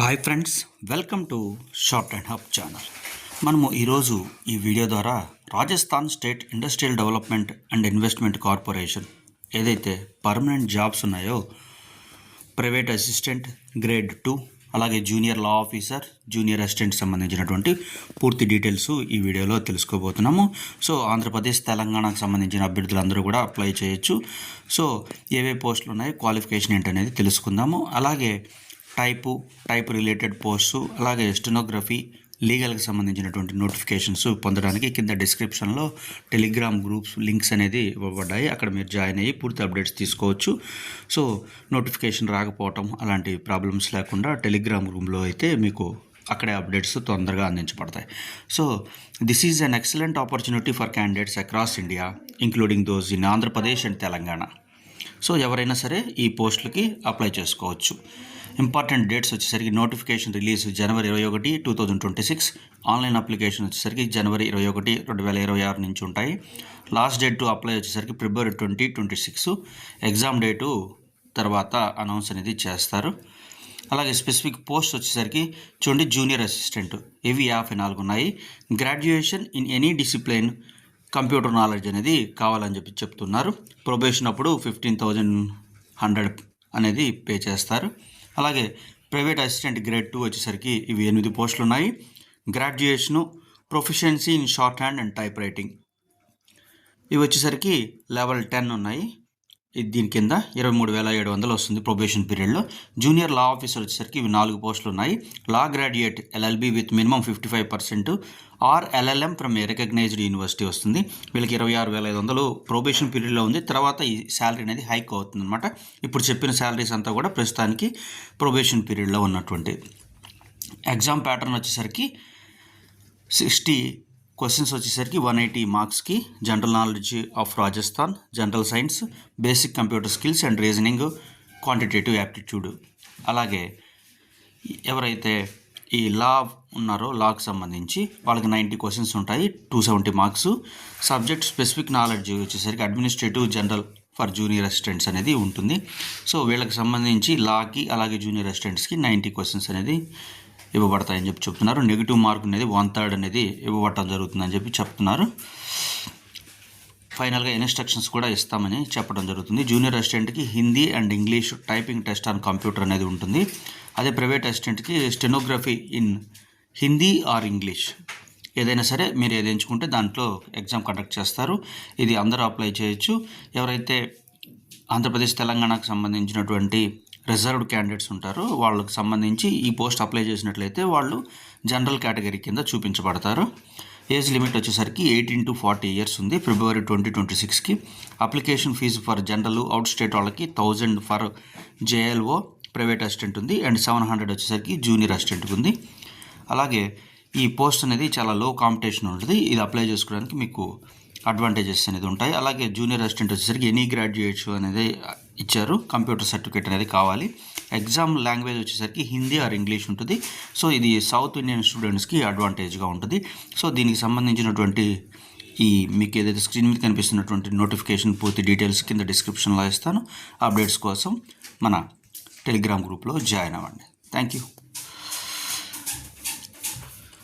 Hi friends welcome to short and hub channel. మనము ఈరోజు ఈ వీడియో ద్వారా Rajasthan state industrial development and investment corporation ఏదైతే permanent jobs ఉన్నాయో ప్రైవేట్ అసిస్టెంట్ గ్రేడ్ టూ అలాగే junior law officer junior assistant సంబంధించినటువంటి పూర్తి డీటెయిల్స్ ఈ వీడియోలో తెలుసుకోబోతున్నాము. సో ఆంధ్రప్రదేశ్ తెలంగాణకు సంబంధించిన అభ్యర్థులందరూ కూడా అప్లై చేయొచ్చు. సో ఏవే పోస్టులు ఉన్నాయి క్వాలిఫికేషన్ ఏంటనేది తెలుసుకుందాము. అలాగే టైపు టైప్ రిలేటెడ్ పోస్టు అలాగే స్టెనోగ్రఫీ లీగల్కి సంబంధించినటువంటి నోటిఫికేషన్స్ పొందడానికి కింద డిస్క్రిప్షన్లో టెలిగ్రామ్ గ్రూప్స్ లింక్స్ అనేది ఇవ్వబడ్డాయి. అక్కడ మీరు జాయిన్ అయ్యి పూర్తి అప్డేట్స్ తీసుకోవచ్చు. సో నోటిఫికేషన్ రాకపోవటం అలాంటి ప్రాబ్లమ్స్ లేకుండా టెలిగ్రామ్ రూమ్లో అయితే మీకు అక్కడే అప్డేట్స్ తొందరగా అందించబడతాయి. So this is an excellent opportunity for candidates across India including those in Andhra Pradesh and Telangana. So ఎవరైనా సరే ఈ పోస్టులకి అప్లై చేసుకోవచ్చు. ఇంపార్టెంట్ డేట్స్ వచ్చేసరికి నోటిఫికేషన్ రిలీజ్ జనవరి ఇరవై ఒకటి two thousand twenty six online application వచ్చేసరికి జనవరి ఇరవై ఒకటి రెండు వేల ఇరవై ఆరు నుంచి ఉంటాయి. లాస్ట్ డేట్ టు అప్లై వచ్చేసరికి ఫిబ్రవరి twenty twenty six exam date తర్వాత అనౌన్స్ అనేది చేస్తారు. అలాగే స్పెసిఫిక్ పోస్ట్ వచ్చేసరికి చూడండి జూనియర్ అసిస్టెంట్. ఇవి యాభై నాలుగు ఉన్నాయి. Graduation in any discipline computer knowledge అనేది కావాలని చెప్పి చెప్తున్నారు. ప్రొబేషన్ అప్పుడు ఫిఫ్టీన్ థౌజండ్ హండ్రెడ్ అనేది పే చేస్తారు. అలాగే ప్రైవేట్ అసిస్టెంట్ గ్రేడ్ టూ వచ్చేసరికి ఇవి ఎనిమిది పోస్టులు ఉన్నాయి graduation proficiency in shorthand and type writing. ఇవి వచ్చేసరికి లెవెల్ టెన్ ఉన్నాయి. దీని కింద ఇరవై మూడు వేల ఏడు వందలు వస్తుంది ప్రొబేషన్ పీరియడ్లో జూనియర్ లా ఆఫీసర్ వచ్చేసరికి ఇవి నాలుగు పోస్టులు ఉన్నాయి. Law graduate LLB with minimum fifty five percent or LLM from a recognized university వస్తుంది. వీళ్ళకి ఇరవై ఆరు వేల ఐదు వందలు ప్రొబేషన్ పీరియడ్లో ఉంది. తర్వాత ఈ శాలరీ అనేది హైక్ అవుతుంది అనమాట ఇప్పుడు చెప్పిన శాలరీస్ అంతా కూడా ప్రస్తుతానికి ప్రొబేషన్ పీరియడ్లో ఉన్నటువంటి. ఎగ్జామ్ ప్యాటర్న్ వచ్చేసరికి సిక్స్టీ క్వశ్చన్స్ వచ్చేసరికి వన్ ఎయిటీ మార్క్స్కి general knowledge of Rajasthan general science basic computer skills and reasoning quantitative aptitude అలాగే ఎవరైతే ఈ లా ఉన్నారో లాకు సంబంధించి వాళ్ళకి నైంటీ క్వశ్చన్స్ ఉంటాయి two seventy marks subject specific knowledge వచ్చేసరికి administrative general for junior assistants అనేది ఉంటుంది. సో వీళ్ళకి సంబంధించి లాకి అలాగే జూనియర్ అసిస్టెంట్స్కి నైంటీ క్వశ్చన్స్ అనేది ఇవ్వబడతాయని చెప్పి చెప్తున్నారు. నెగిటివ్ మార్క్ అనేది వన్ థర్డ్ అనేది ఇవ్వబడటం జరుగుతుందని చెప్పి చెప్తున్నారు. ఫైనల్గా ఇన్స్ట్రక్షన్స్ కూడా ఇస్తామని చెప్పడం జరుగుతుంది. Junior అసిస్టెంట్కి Hindi and English typing test on computer అనేది ఉంటుంది. అదే private అసిస్టెంట్కి stenography in Hindi or English ఏదైనా సరే మీరు ఏది ఎంచుకుంటే దాంట్లో ఎగ్జామ్ కండక్ట్ చేస్తారు. ఇది అందరూ అప్లై చేయొచ్చు. ఎవరైతే ఆంధ్రప్రదేశ్ తెలంగాణకు సంబంధించినటువంటి రిజర్వ్డ్ క్యాండిడేట్స్ ఉంటారు. వాళ్ళకి సంబంధించి ఈ పోస్ట్ అప్లై చేసినట్లయితే వాళ్ళు జనరల్ కేటగిరీ కింద చూపించబడతారు. ఏజ్ లిమిట్ వచ్చేసరికి ఎయిటీన్ టు ఫార్టీ ఇయర్స్ ఉంది. ఫిబ్రవరి ట్వంటీ ట్వంటీ సిక్స్కి application fee for general out state వాళ్ళకి thousand for JLO private assistant ఉంది. అండ్ సెవెన్ హండ్రెడ్ వచ్చేసరికి జూనియర్ అసిస్టెంట్కి ఉంది. అలాగే ఈ పోస్ట్ అనేది చాలా లో కాంపిటీషన్ ఉంటుంది. ఇది అప్లై చేసుకోవడానికి మీకు అడ్వాంటేజెస్ అనేది ఉంటాయి. అలాగే జూనియర్ అసిస్టెంట్ వచ్చేసరికి ఎనీ గ్రాడ్యుయేట్స్ అనేది ఇచ్చారు కంప్యూటర్ సర్టిఫికేట్ అనేది కావాలి. ఎగ్జామ్ లాంగ్వేజ్ వచ్చేసరికి హిందీ ఆర్ ఇంగ్లీష్ ఉంటుంది. సో ఇది సౌత్ ఇండియన్ స్టూడెంట్స్కి అడ్వాంటేజ్గా ఉంటుంది. సో దీనికి సంబంధించినటువంటి ఈ మీకు ఏదైతే స్క్రీన్ మీద కనిపిస్తున్నటువంటి నోటిఫికేషన్ పూర్తి డీటెయిల్స్ కింద డిస్క్రిప్షన్లో ఇస్తాను. అప్డేట్స్ కోసం మన టెలిగ్రామ్ గ్రూప్లో జాయిన్ అవ్వండి. Thank you